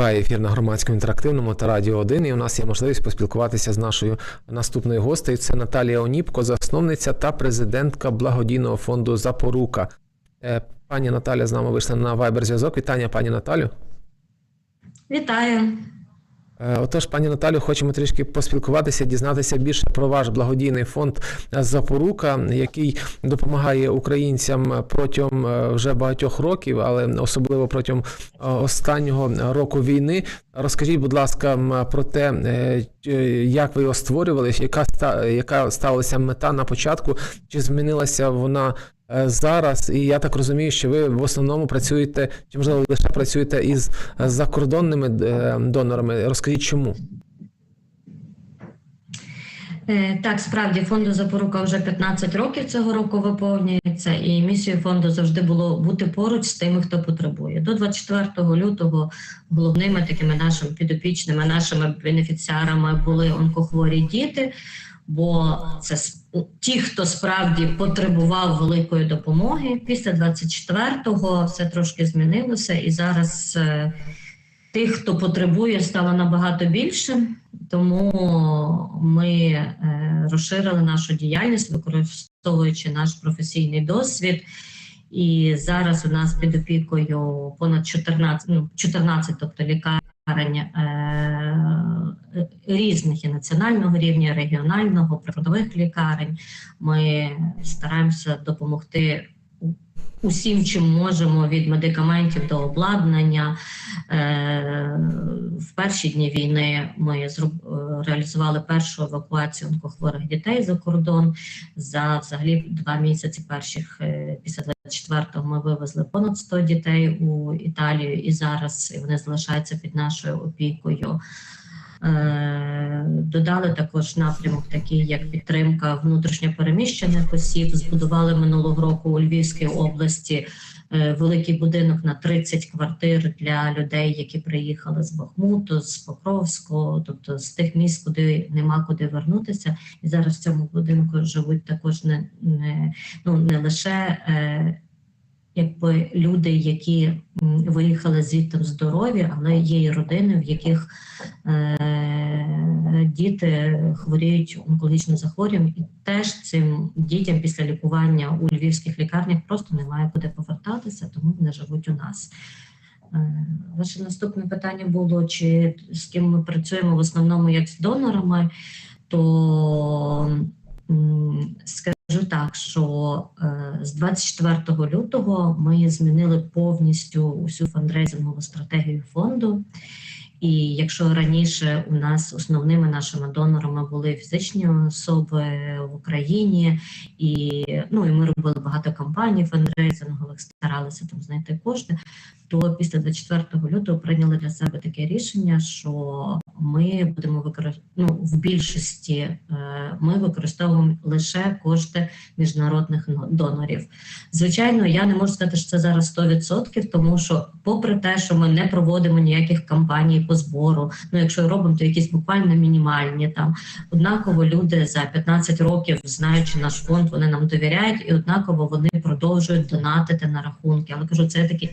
Триває ефір на громадському інтерактивному та радіо 1, і у нас є можливість поспілкуватися з нашою наступною гостею. Це Наталія Оніпко, засновниця та президентка благодійного фонду Запорука. Е, Пані Наталя з нами вийшла на вайбер зв'язок. Вітання, пані Наталю. Вітаю. Е, Отож, пані Наталю, хочемо трішки поспілкуватися, дізнатися більше про ваш благодійний фонд Запорука, який допомагає українцям протягом е, вже багатьох років, але особливо протягом е, останнього року війни. Розкажіть, будь ласка, про те, як ви його створювали, яка яка ставилася мета на початку, чи змінилася вона зараз? І я так розумію, що ви в основному працюєте, чи можливо лише працюєте із е, закордонними е, донорами. Розкажіть, чому? Е, Так, справді фонду запорука вже 15 років цього року виповнюється, і місією фонду завжди було бути поруч з тими, хто потребує. До 24 лютого головними такими нашими підопічними, нашими бенефіціарами були онкохворі діти. Бо це ті, хто справді потребував великої допомоги. Після 24-го все трошки змінилося, і зараз е, тих, хто потребує, стало набагато більше. Тому ми е, розширили нашу діяльність, використовуючи наш професійний досвід. І зараз у нас під опікою понад 14, ну, 14 тобто лікарень е, різних і національного рівня, регіонального, природових лікарень. Ми стараємося допомогти усім, чим можемо, від медикаментів до обладнання. Е, В перші дні війни ми е, реалізували першу евакуацію онкохворих дітей за кордон. За взагалі два місяці перших е, після 24-го ми вивезли понад 100 дітей у Італію, і зараз вони залишаються під нашою опікою. Е, Додали також напрямок, такий як підтримка внутрішньопереміщених осіб. Збудували минулого року у Львівській області е, великий будинок на 30 квартир для людей, які приїхали з Бахмуту, з Покровського, тобто з тих міст, куди нема куди вернутися. І зараз в цьому будинку живуть також не, не, ну, не лише. Якби люди, які виїхали звідти здорові, але є і родини, в яких е, діти хворіють онкологічним захворюванням, і теж цим дітям після лікування у львівських лікарнях просто немає куди повертатися, тому вони живуть у нас. Е, Ваше наступне питання було: чи з ким ми працюємо в основному як з донорами, то м, скажу так, що е, з 24 лютого ми змінили повністю усю фандрейзингову стратегію фонду. І якщо раніше у нас основними нашими донорами були фізичні особи в Україні, і ну і ми робили багато кампаній фандрейзингових, старалися там знайти кошти. То після 24 лютого прийняли для себе таке рішення, що ми будемо використовувати ну, в більшості е, ми використовуємо лише кошти міжнародних донорів. Звичайно, я не можу сказати, що це зараз 100%, тому що, попри те, що ми не проводимо ніяких кампаній по збору, ну якщо робимо, то якісь буквально мінімальні там. Однаково люди за 15 років, знаючи наш фонд, вони нам довіряють, і однаково вони продовжують донатити на рахунки. Але кажу, це такі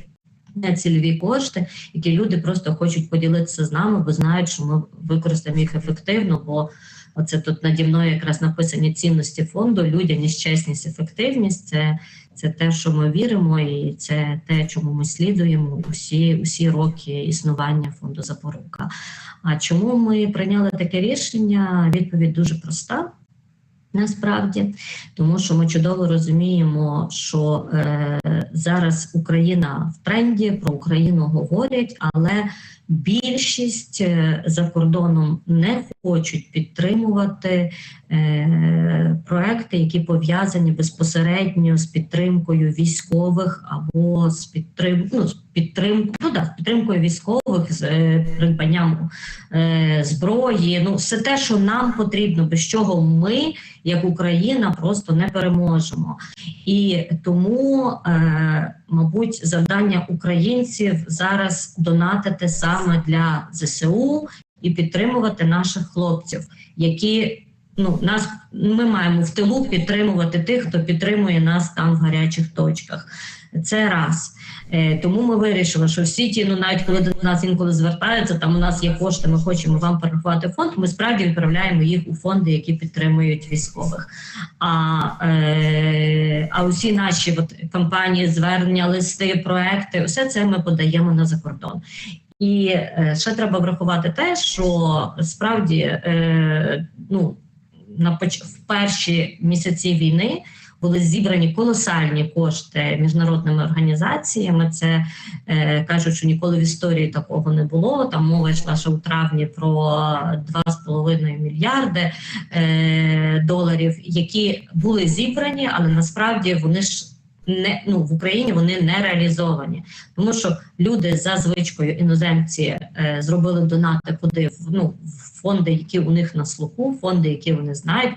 нецільові кошти, які люди просто хочуть поділитися з нами, бо знають, що ми використаємо їх ефективно. Бо оце тут наді мною якраз написані цінності фонду: людяність, чесність, ефективність. Це, це те, що ми віримо, і це те, чому ми слідуємо усі, усі роки існування фонду Запорука. А чому ми прийняли таке рішення? Відповідь дуже проста. Насправді, тому що ми чудово розуміємо, що е, зараз Україна в тренді, про Україну говорять, але більшість е, за кордоном не хочуть підтримувати е, проекти, які пов'язані безпосередньо з підтримкою військових або з підтрим... ну, з підтрим... ну, да, з підтримкою військових, з е, придбанням е, зброї. Ну, все те, що нам потрібно, без чого ми, як Україна, просто не переможемо. І тому, е, мабуть, завдання українців зараз донатити саме для ЗСУ і підтримувати наших хлопців, які ну нас ми маємо в тилу підтримувати тих, хто підтримує нас там в гарячих точках. Це раз. Е, Тому ми вирішили, що всі ті, ну навіть коли до нас інколи звертаються, там у нас є кошти, ми хочемо вам перерахувати фонд. Ми справді відправляємо їх у фонди, які підтримують військових. А, е, а усі наші от, кампанії, звернення, листи, проекти, все це ми подаємо на закордон. І е, ще треба врахувати те, що справді е, ну, на в перші місяці війни були зібрані колосальні кошти міжнародними організаціями. Це е, кажуть, що ніколи в історії такого не було. Там мова йшла ще у травні про 2,5 мільярди е, доларів, які були зібрані, але насправді вони ж. Не ну в Україні вони не реалізовані, тому що люди за звичкою іноземці е, зробили донати куди ну в фонди, які у них на слуху, фонди, які вони знають.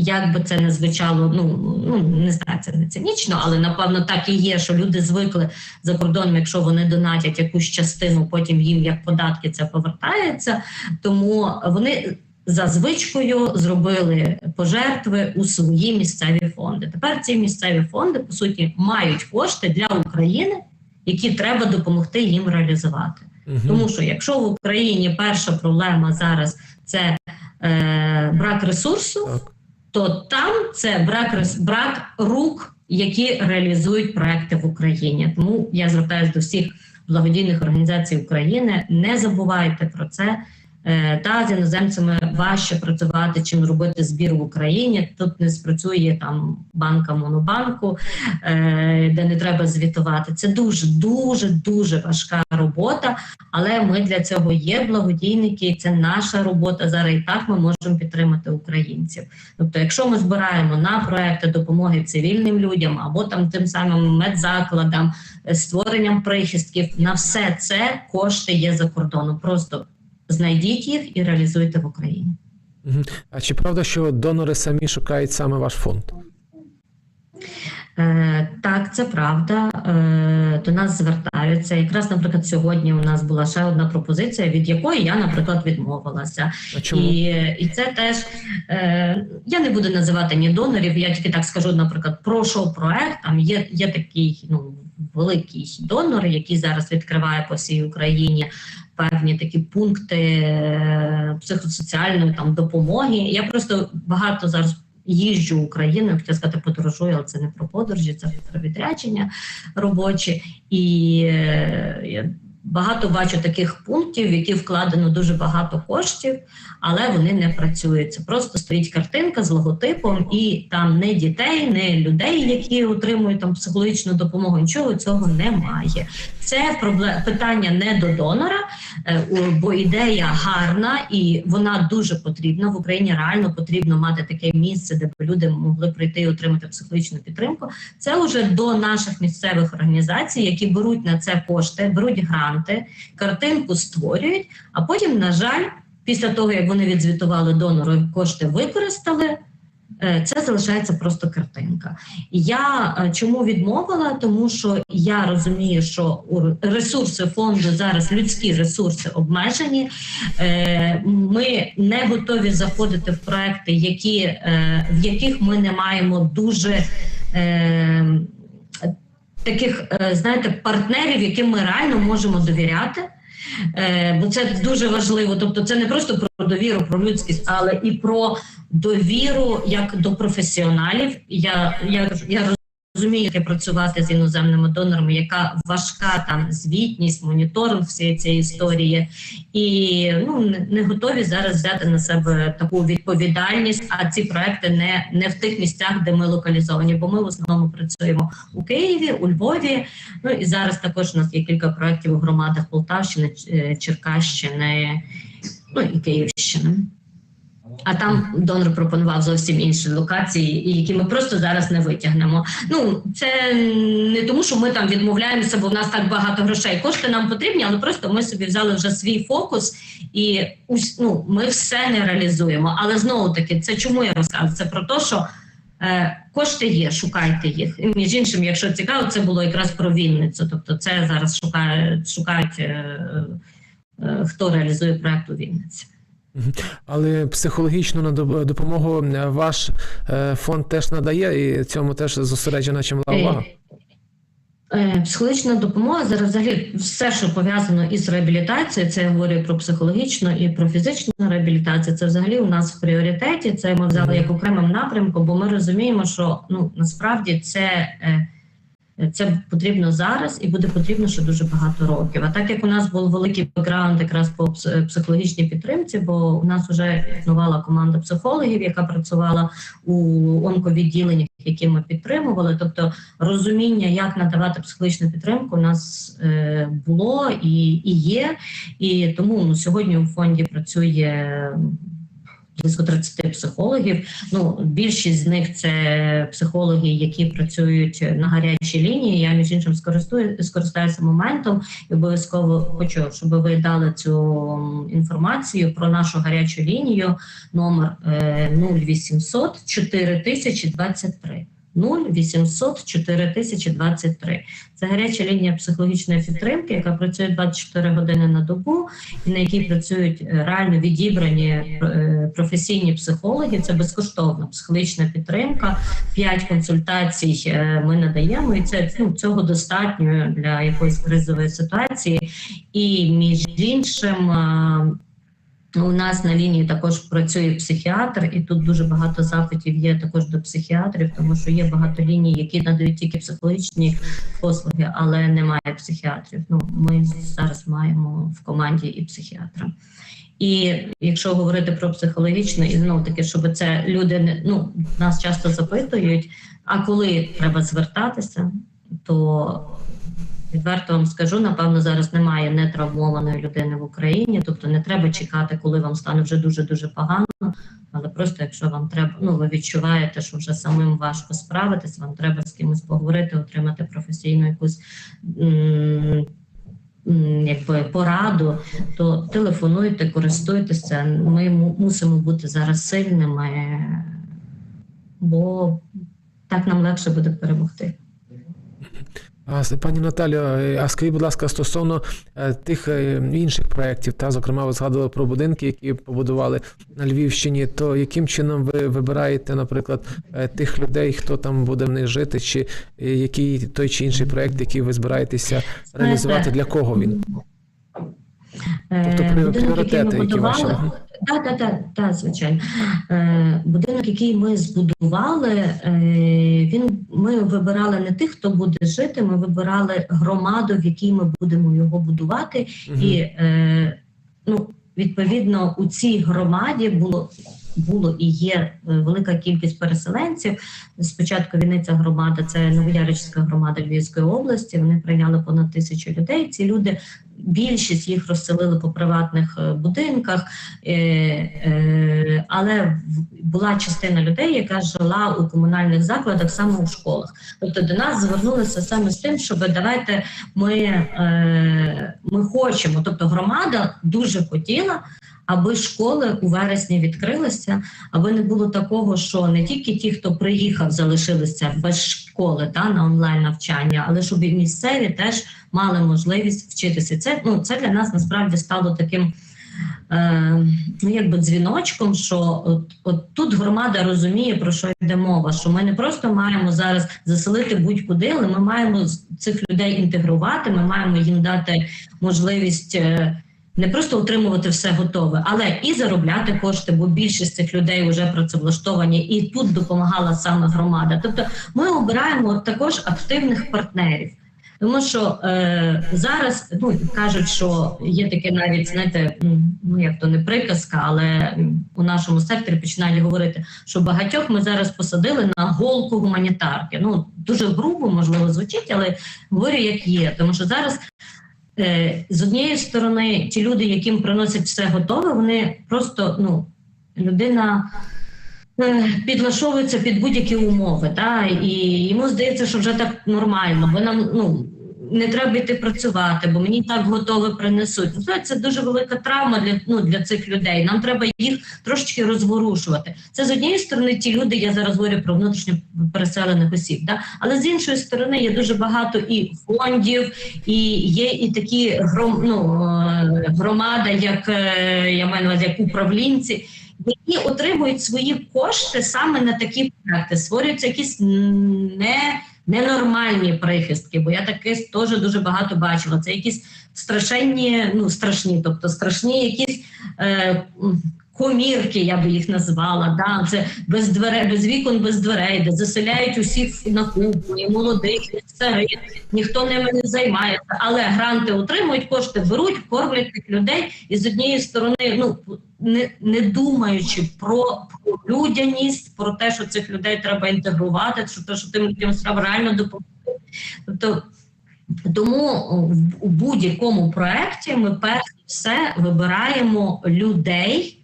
Як би це не звучало, ну ну не знаю, це не цинічно, але напевно так і є, що люди звикли за кордоном, якщо вони донатять якусь частину, потім їм як податки це повертається. Тому вони за звичкою зробили пожертви у свої місцеві фонди. Тепер ці місцеві фонди по суті мають кошти для України, які треба допомогти їм реалізувати. Мгм. Тому що якщо в Україні перша проблема зараз це е, брак ресурсу, Так. То там це брак брак рук, які реалізують проекти в Україні. Тому я звертаюся до всіх благодійних організацій України. Не забувайте про це. Е, Та з іноземцями важче працювати, чим робити збір в Україні. Тут не спрацює там банка монобанку, е, де не треба звітувати. Це дуже дуже дуже важка робота. Але ми для цього є благодійники. і Це наша робота. Зараз і так ми можемо підтримати українців. Тобто, якщо ми збираємо на проекти допомоги цивільним людям або там тим самим медзакладам, створенням прихистків, на все це кошти є за кордоном. Просто знайдіть їх і реалізуйте в Україні. А чи правда, що донори самі шукають саме ваш фонд? Е, так, це правда. Е, до нас звертаються. Якраз, наприклад, сьогодні у нас була ще одна пропозиція, від якої я, наприклад, відмовилася. А чому? І, і це теж е, я не буду називати ні донорів. Я тільки так скажу, наприклад, про шоу-проект. Там є, є такий ну великий донор, який зараз відкриває по всій Україні певні такі пункти е, психосоціальної там допомоги. Я просто багато зараз. Їжджу Україною, хотіла сказати, подорожую, але це не про подорожі, це про відрядження робочі. І е, я багато бачу таких пунктів, в які вкладено дуже багато коштів, але вони не працюють. Це просто стоїть картинка з логотипом, і там не дітей, не людей, які отримують там психологічну допомогу. Нічого цього немає. Це питання не до донора, е, бо ідея гарна і вона дуже потрібна. В Україні реально потрібно мати таке місце, де б люди могли прийти і отримати психологічну підтримку. Це вже до наших місцевих організацій, які беруть на це кошти, беруть гранти, картинку створюють, а потім, на жаль, після того як вони відзвітували донору, кошти використали. Е, Це залишається просто картинка. Я е, чому відмовила? Тому що я розумію, що ресурси фонду зараз людські ресурси обмежені. Е, Ми не готові заходити в проекти, які, в яких ми не маємо дуже таких, знаєте, партнерів, яким ми реально можемо довіряти. Е, Бо це дуже важливо. Тобто, це не просто про довіру, про людськість, але і про довіру як до професіоналів. Я, я, я розумію, як працювати з іноземними донорами, яка важка там звітність, моніторинг всієї цієї історії, і ну не готові зараз взяти на себе таку відповідальність. А ці проекти не, не в тих місцях, де ми локалізовані, бо ми в основному працюємо у Києві, у Львові. Ну і зараз також у нас є кілька проєктів у громадах Полтавщини, Черкащини, ну і Київщини. А там донор пропонував зовсім інші локації, які ми просто зараз не витягнемо. Ну це не тому, що ми там відмовляємося, бо в нас так багато грошей. Кошти нам потрібні, але просто ми собі взяли вже свій фокус, і ну, ми все не реалізуємо. Але знову таки, це чому я розказую? Це про те, що е, кошти є, шукайте їх. І між іншим, якщо цікаво, це було якраз про Вінницю. Тобто, це зараз шукають, шукають е, е, хто реалізує проект у Вінниці. Але психологічну допомогу е, ваш е, фонд теж надає, і цьому теж зосереджена чимала увага. Е, Е, Психологічна допомога зараз взагалі все, що пов'язано із реабілітацією, це я говорю про психологічну і про фізичну реабілітацію. Це взагалі у нас в пріоритеті. Це ми взяли як окремим напрямку, бо ми розуміємо, що ну насправді це. Це потрібно зараз і буде потрібно ще дуже багато років. А так як у нас був великий бекграунд якраз по психологічній підтримці, бо у нас вже існувала команда психологів, яка працювала у онковідділеннях, які ми підтримували. Тобто розуміння, як надавати психологічну підтримку, у нас е, було і, і є. І тому ну, сьогодні у фонді працює. Близько 30 психологів. Ну більшість з них це психологи, які працюють на гарячій лінії. Я між іншим скористаюся моментом і обов'язково хочу, щоб ви дали цю інформацію про нашу гарячу лінію номер е, 0800 4023. 0800 4023. Це гаряча лінія психологічної підтримки, яка працює 24 години на добу, і на якій працюють е, реально відібрані е, професійні психологи. Це безкоштовна психологічна підтримка. П'ять консультацій е, ми надаємо, і це ну, цього достатньо для якоїсь кризової ситуації. І між іншим. У нас на лінії також працює психіатр, і тут дуже багато запитів є також до психіатрів, тому що є багато ліній, які надають тільки психологічні послуги, але немає психіатрів. Ну ми зараз маємо в команді і психіатра. І якщо говорити про психологічну, і знову таки, щоб це люди не ну нас часто запитують, а коли треба звертатися, то Відверто вам скажу, напевно, зараз немає нетравмованої людини в Україні, тобто не треба чекати, коли вам стане вже дуже дуже погано. Але просто якщо вам треба, ну ви відчуваєте, що вже самим важко справитись, вам треба з кимось поговорити, отримати професійну якусь якби пораду, то телефонуйте, користуйтеся. Ми мусимо бути зараз сильними, бо так нам легше буде перемогти. Пані Наталю, е, а скажіть, будь ласка, стосовно е, тих е, інших проєктів, та зокрема, ви згадували про будинки, які побудували на Львівщині, то яким чином ви вибираєте, наприклад, тих людей, хто там буде в них жити, чи який той чи інший проєкт, який ви збираєтеся реалізувати, для кого він? Тобто пріоритети, які ваші? Так, так, так, так, звичайно. Е, будинок, який ми збудували, е, він ми вибирали не тих, хто буде жити. Ми вибирали громаду, в якій ми будемо його будувати, угу. і е, ну, відповідно у цій громаді було. Було і є е, велика кількість переселенців. Спочатку Вінниця громада, це Новояричська громада Львівської області. Вони прийняли понад тисячу людей. Ці люди більшість їх розселили по приватних е, будинках, е, але була частина людей, яка жила у комунальних закладах, саме у школах. Тобто до нас звернулися саме з тим, щоб давайте ми, ми хочемо. Тобто громада дуже хотіла. Аби школи у вересні відкрилися, аби не було такого, що не тільки ті, хто приїхав, залишилися без школи та на онлайн навчання, але щоб і місцеві теж мали можливість вчитися. Це ну це для нас насправді стало таким. Е, ну, якби дзвіночком, що от, от тут громада розуміє, про що йде мова, що ми не просто маємо зараз заселити будь-куди, але ми маємо цих людей інтегрувати, ми маємо їм дати можливість е, не просто отримувати все готове, але і заробляти кошти, бо більшість цих людей вже працевлаштовані, і тут допомагала саме громада. Тобто ми обираємо також активних партнерів. Тому що е, зараз ну кажуть, що є таке навіть знаєте, ну як то не приказка, але у нашому секторі починають говорити, що багатьох ми зараз посадили на голку гуманітарки. Ну дуже грубо, можливо, звучить, але говорю, як є. Тому що зараз з однієї сторони, ті люди, яким приносять все готове, вони просто ну людина. підлашовується Підлаштовується під будь-які умови, та і йому здається, що вже так нормально, бо нам ну не треба йти працювати, бо мені так готове принесуть. Ну, це- дуже велика травма для ну для цих людей. Нам треба їх трошечки розворушувати. Це з однієї сторони, ті люди, я зараз говорю про внутрішньо переселених осіб, да? але з іншої сторони є дуже багато і фондів, і є і такі гром, ну, е, громада, як е, я маю на увазі, як управлінці які отримують свої кошти саме на такі проекти. Створюються якісь не ненормальні прихистки, бо я таке теж дуже багато бачила. Це якісь страшенні, ну страшні, тобто страшні якісь. Е, Комірки, я би їх назвала, да, це без дверей, без вікон, без дверей, де заселяють усіх на купу, і молодих, і старих, ніхто ними не займається, але гранти отримують, кошти беруть, кормлять тих людей, і з однієї сторони, ну не, не думаючи про, про людяність, про те, що цих людей треба інтегрувати, що те, що тим людям треба реально допомогти. Тобто тому у будь-якому проєкті ми перш за все вибираємо людей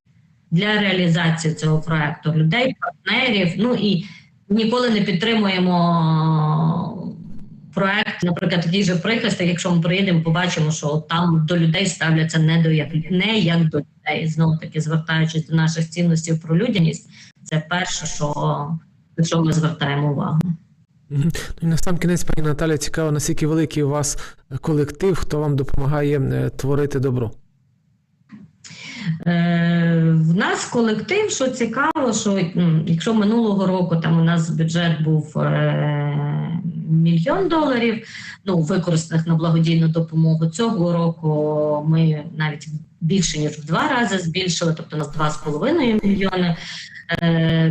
для реалізації цього проєкту, людей, партнерів. Ну і ніколи не підтримуємо проєкт, наприклад, такий же прихисток, якщо ми приїдемо, побачимо, що там до людей ставляться не до як не як до людей. Знову таки звертаючись до наших цінностей про людяність, це перше, що, на що ми звертаємо увагу. Ну і на сам кінець, пані Наталя, цікаво, наскільки великий у вас колектив, хто вам допомагає е, творити добро. Е, в нас колектив, що цікаво, що якщо минулого року там у нас бюджет був е, мільйон доларів, ну використаних на благодійну допомогу. Цього року ми навіть більше ніж в два рази збільшили, тобто у нас 2,5 мільйони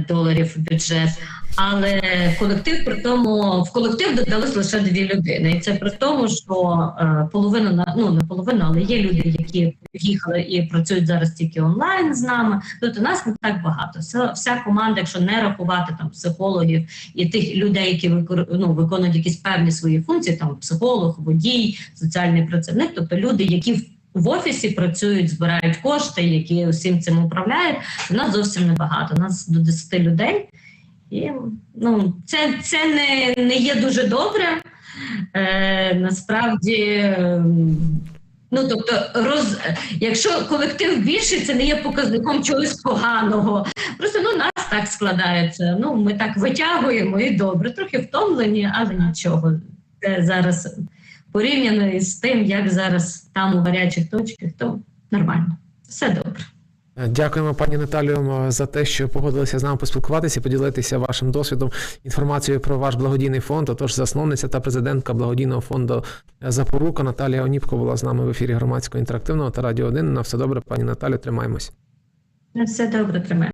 доларів бюджет. Але колектив при тому в колектив додалось лише дві людини, і це при тому, що е, половина на ну не половина, але є люди, які їхали і працюють зараз тільки онлайн з нами. Тобто нас не так багато. Вся, вся команда, якщо не рахувати там психологів і тих людей, які викор, ну, виконують якісь певні свої функції, там психолог, водій, соціальний працівник, тобто люди, які в в офісі працюють, збирають кошти, які усім цим управляють. У нас зовсім небагато. У нас до 10 людей. І ну, це, це не, не є дуже добре. Е, насправді, ем, ну тобто, роз, якщо колектив більший, це не є показником чогось поганого. Просто ну, нас так складається. Ну, ми так витягуємо і добре, трохи втомлені, але нічого. Це зараз порівняно із тим, як зараз там у гарячих точках, то нормально. Все добре. Дякуємо, пані Наталію, за те, що погодилися з нами поспілкуватися, поділитися вашим досвідом, інформацією про ваш благодійний фонд. Отож, засновниця та президентка благодійного фонду Запорука Наталія Оніпко була з нами в ефірі громадського інтерактивного та радіо 1. На все добре, пані Наталю, тримаємось. На Все добре, тримаємо.